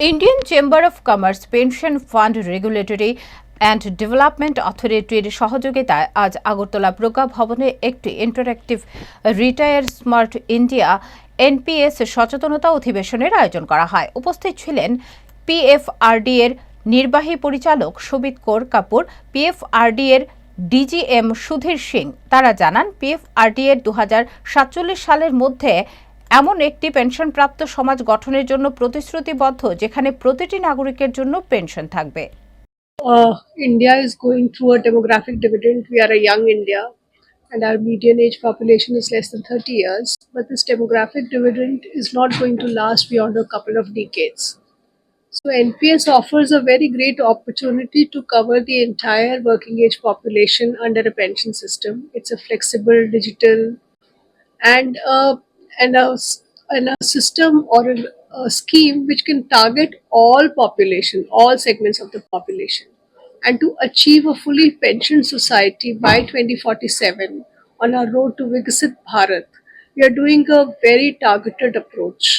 Indian chamber of commerce pension fund regulatory and development অথরিটির সহযোগিতায় আজ আগরতলা প্রজ্ঞা ভবনে একটি interactive retire smart India NPS সচেতনতা অধিবেশনের আয়োজন করা হয়। উপস্থিত ছিলেন পিএফআরডি এর নির্বাহী পরিচালক সুবিত কৌর কাপুর পিএফআরডি এর ডিজিএম সুধীর সিং। তারা জানান পিএফআরডি এর দু হাজার সাতচল্লিশ সালের মধ্যে এমন একটি পেনশনপ্রাপ্ত সমাজ গঠনের জন্য প্রতিশ্রুতিবদ্ধ যেখানে প্রতিটি নাগরিকের জন্য পেনশন থাকবে uh, India is going through a demographic dividend. We are a young India, and our median age population is less than 30 years. But this demographic dividend is not going to last beyond a couple of decades. So, NPS offers a very great opportunity to cover the entire working age population under a pension system. It's a flexible, digital, and uh, and a, and a system or a, a scheme which can target all population, all segments of the population, and to achieve a fully pensioned society by 2047 on our road to Viksit Bharat. We are doing a very targeted approach.